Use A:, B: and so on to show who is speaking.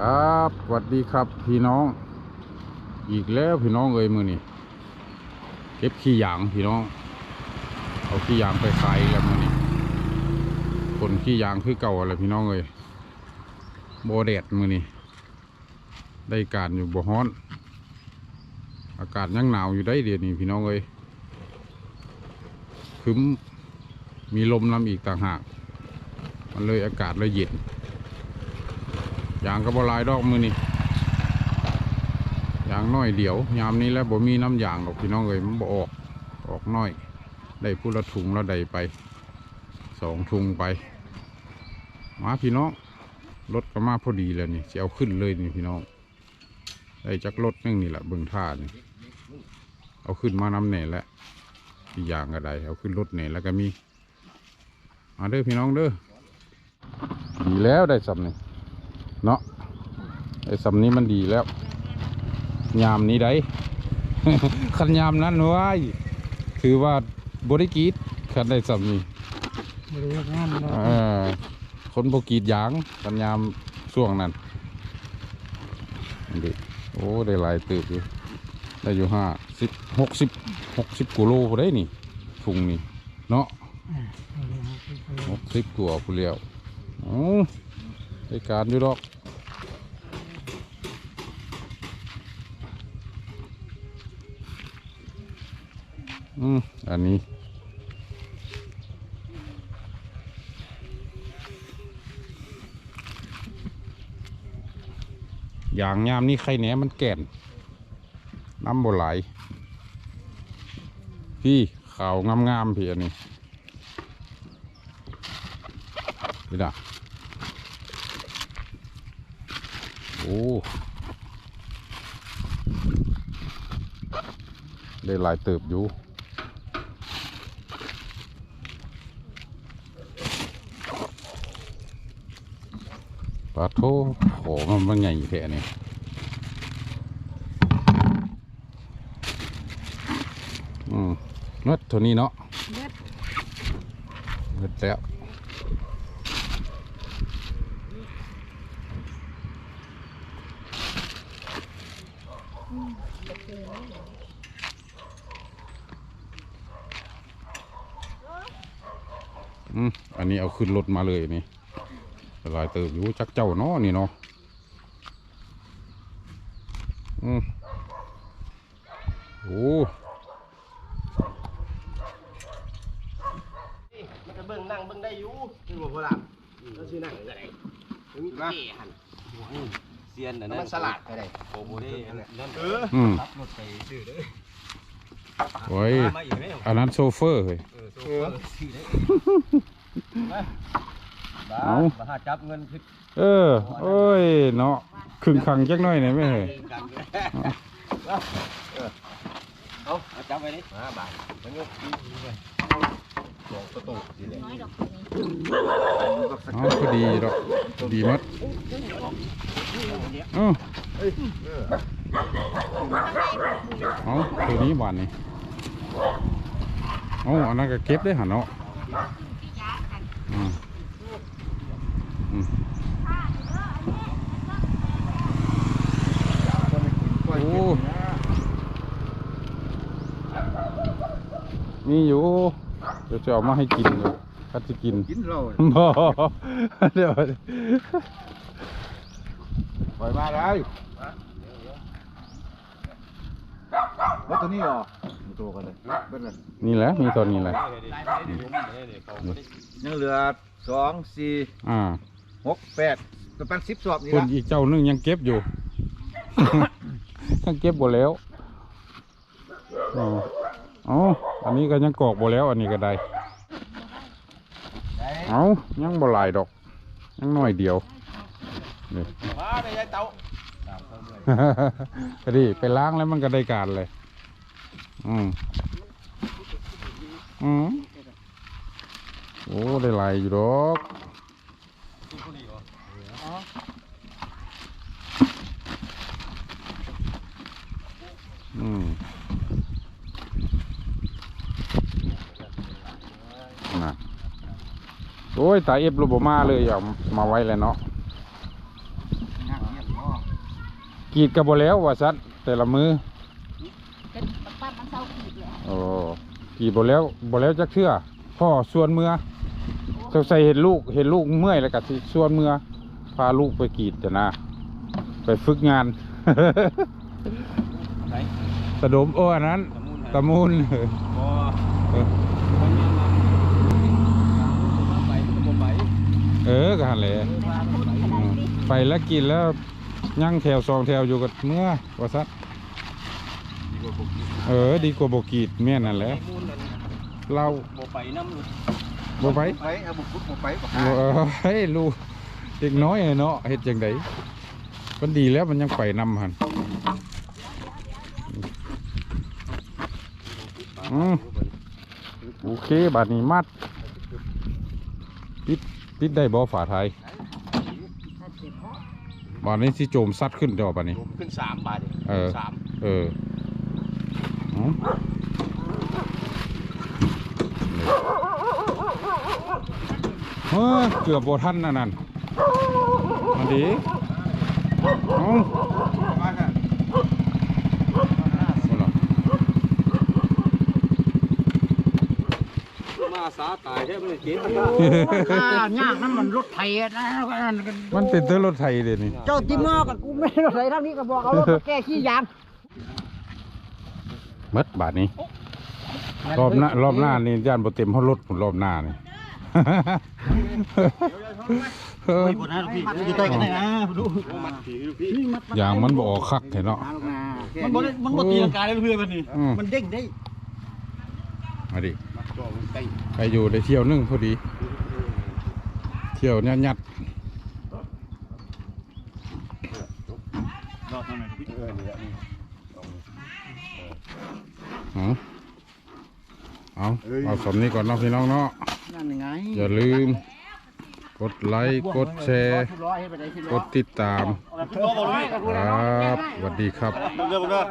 A: ครับสวัสดีครับพี่น้อง อีกแล้วพี่น้องเอ้ยมือนี่เก็บขี้ยางพี่น้อง เอาขี้ยางไปขายแล้วมือนี่คนขี้ยางคือเก่าอะไรพี่น้องเอ้ยโบแดดมือนี่ได้การอยู่บ่ฮ้อน อากาศยังหนาวอยู่ได้เดี๋ยวนี้พี่น้องเอ้ยคึมมีลมนำอีกต่างหาก มันเลยอากาศเลยเย็น ยางกระบอลายดอกมือนี่ยางน้อยเดียวยามนี้แล้วบ่มีน้ำยางหรอกพี่น้องเอ้ยมันบ่ออกออกน้อย ได้ผู้ละถุงละใดไปสองถุงไป มาพี่น้องรถก็มาพอดีแล้วนี่จะเอาขึ้นเลยนี่พี่น้องได้จักรถนึงนี่แหละเบิ่งท่านี่เอาขึ้นมาน้ำแหน่แล้วอีกอย่างก็ได้เอาขึ้นรถแหน่แล้วก็มีมาเด้อพี่น้องเด้อดีแล้วได้สำเนี่ เนาะไอ้สำนี้มันดีแล้ว ยามนี้ได้ ขันยามนั้นไว้ถือว่าบริกรีดขันได้สำนี้
B: บริเวณงานเนาะ
A: เออคนบกรีดยางขันยามช่วงนั้นอันนี้โอ้ได้หลายตืบอยู่ได้อยู่ห้าสิบหกสิบหกสิบกิโลพอได้นี่ถุงนี่เนาะหกสิบกว่าผู้เลี้ยวโอ้ได้การอยู่ดอก อืมอันนี้ อย่างยามนี้ไข่แหนมันแก่น น้ำบไหลพี่ขาวงามๆพี่อันนี้พี่ดาโอ้ได้หลายเติบอยู่ ปลาโทโหมันมันใหญ่แค่นี้อืมเมื่อเท่านี้เนาะ
B: เม็ด
A: เมื่อแล้วอืมอันนี้เอาขึ้นรถมาเลยนี่ หลายเติบอยู่จักเจ้าเนาะนี่เนาะอืมโอ้
C: มันจะเบิ่งนั่งเบิ่งได้อยู่คือบ่พอหลับแล้วสินั่งก็ได้มันมีเก้หัน
D: เซียนอัน
C: แล้ว
D: นั้
C: มันนสลัดก็ได้
D: โอ้โหได้นั่น
C: เออ
A: อืม
D: รับรถไปซื้อเด้อ
A: โอ้ย
D: มาอีกไหม
A: อันนั้นโซเฟอร์เฮ้ย
D: เออโซเฟอร์ซื้อได้มาบ้า
A: เอา
D: บ้าจับเงินคือ
A: เออโอ้ยเนาะครึ่งขังจักหน่อยไหนไหมเฮ้ย
D: กันเอาเอาจับไว้ดิ
C: มาบาทมันยกที่นี่เลยสองประตูนี่แหละ
A: เอาพอดีดอกดีมัดเออเอาตัวนี้บานนี่เอาอันนั้นก็เก็บได้หันเนาะอืมอืมโอ้ มีอยู่เดี๋ยวจะเอามาให้กินอยู่ถ้าจะกิน
C: กินเรา
A: บ่เดี๋ยว
C: ปล่อยมาได้แล้วตัวนี้เหรอตัวกันเลยเบิ้ลเลย
A: นี่แหละมีตัวนี้แหละ
C: ยังเหลือสองสี่
A: อ่า
C: หกแปดประมาณสิบสอบนี่
A: คน
C: ละ
A: อีกเจ้านึงยังเก็บอยู่ ยังเก็บบ่แล้วอ๋ออันนี้ก็ยังกรอกบ่แล้ว อันนี้ก็ได้เอายังบ่หลายดอก ยังน้อยเดียวนี่
C: ไปยายเต่า
A: ก็ดีไปล้างแล้วมันก็ได้การเลย อืมอืมโอ้ ได้หลายอยู่ดอกอืมน่ะโอ้ยตาเอฟรูบมาเลยเอามาไว้เลยเนาะ
C: นั่งเงียบ
A: กรีดกับบแล้วว่าซัดแต่ละมือ
E: เป็นปั้นมันเศร้าขีดเลย
A: โอ้กรีดบแล้วบแล้วจักเชื่อพ่อส่วนเมือสงสัยเห็นลูกเห็นลูกเมื่อยแล้วก็สิส่วนเมือพาลูกไปกรีดจะนะ ไปฝึกงาน
D: ไหน
A: ตะดมโอ้อันนั้น
D: ตะมูล
A: ตะมูล
D: บ่
A: เออ
D: คนยังนำไปบ่ไป
A: เออก็หันแหละอืมไปแล้วกินแล้วย่างแถวสองแถวอยู่กับเมื่อว่าซัด
D: ดีกว่าบ่กิน
A: เออ ดีกว่าบกรีดแม่นนั่นแหละ
D: ตะมูลนั่น
A: เรา
D: บ่ไปน้ำลูก
A: บ่ไป
C: ไปเอาบุกบุกบุกไปบ่
A: เออเฮ้ยลูกเด็กน้อยเนาะเฮ็ดจังไดมันดีแล้วมันยังไปนำหันอืมโอเคบาดนี้มัดปิด ปิดได้บ่ฝาไทยบาดนี้สิโจมซัดขึ้นจอบาดนี้
C: ขึ้นสามบาทดิ
A: เออ
C: สาม
A: เอออืมเฮ้ยเกือบโบทันนั่นนั่นมันดีเอา
C: มาค่ะ
A: เอาล่ะ
D: มาสาตายแท้บ่ได้เจ็บ
B: ข้ายากนั่นมันรถไถอะนะ
A: มันเป็นเต้นรถไทยเดี๋ยวนี้
B: เจ้าติมอกับกูไม่ได้รถไถทางนี้ก็บอกเอารถมาแก้ขี้ยาง
A: มัดบาทนี้ รอบหน้ารอบหน้านี่ย่านบ่เต็มเพราะรถผมรอบหน้านี่เออ
B: บ่นะพี่อยู่ใต้กันได้นะดู
C: มัดผีลูกพี่
A: อย่างมันบ่ออกคักแท้เนาะ
B: มันบ่ได้มันบ่ตีลังกาได้เพื่อนมันนี่
A: อืม
B: มันเด้งได้
A: มาดิ
C: มัดจ่อมันไป
A: ไปอยู่ได้เที่ยวหนึงพอดี เที่ยวเนี่ยยัด
B: รอดทำไมพี่
C: เออนี่แหละนี่
A: เอาเอาเอาสมนี้ก่อนเนาะพี่น้องเนาะ
B: นั่นไง
A: อย่าลืม กดไลค์ กดแชร์ กดติดตาม
B: รอบ่เลย
A: ครับสวัสดีครับ
C: เรื่องเรื่อง